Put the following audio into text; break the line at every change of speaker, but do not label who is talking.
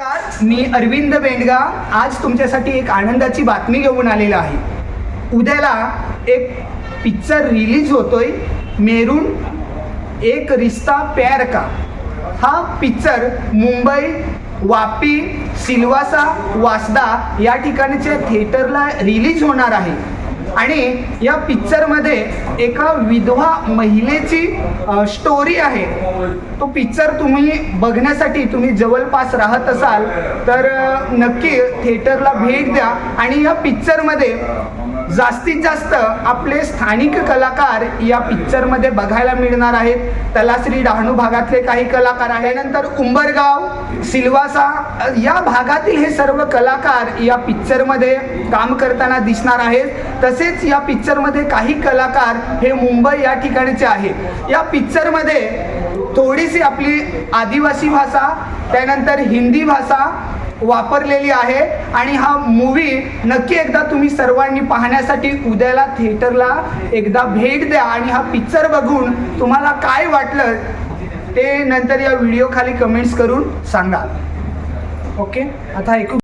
नमस्कार, मी अरविंद बेंडगा. आज तुमच्यासाठी एक आनंदाची बातमी घेऊन आलेला आहे. उद्याला एक पिक्चर रिलीज होतोय. मेरून एक रिश्ता प्यार का? हा पिक्चर मुंबई वापी सिल्वासा वासदा या ठिकाणच्या थिएटरला रिलीज होणार आहे. आणि या पिक्चरमध्ये एका विधवा महिलेची स्टोरी आहे. तो पिक्चर तुम्ही बघण्यासाठी तुम्ही जवळपास राहत असाल तर नक्की थिएटरला भेट द्या. आणि या पिक्चरमध्ये जास्तीत जास्त आपले स्थानिक कलाकार या पिक्चरमध्ये बघायला मिळणार आहेत. तलाश्री डहाणू भागातले काही कलाकार आहे नंतर उंबरगाव सिल्वासा या भागातील हे सर्व कलाकार या पिक्चरमध्ये काम करताना दिसणार आहेत. तसेच या पिक्चरमध्ये काही कलाकार हे मुंबई या ठिकाणीचे आहेत. या पिक्चरमध्ये थोडीशी आपली आदिवासी भाषा त्यानंतर हिंदी भाषा वापरलेली आहे. आणि हा मूवी नक्की एकदा तुम्ही सर्वांनी पाहण्यासाठी उद्याला थिएटरला एकदा भेट द्या आणि हा पिक्चर बघून तुम्हाला काय वाटलं ते नंतर या व्हिडिओ खाली कमेंट्स करून सांगा. ओके आता ऐकू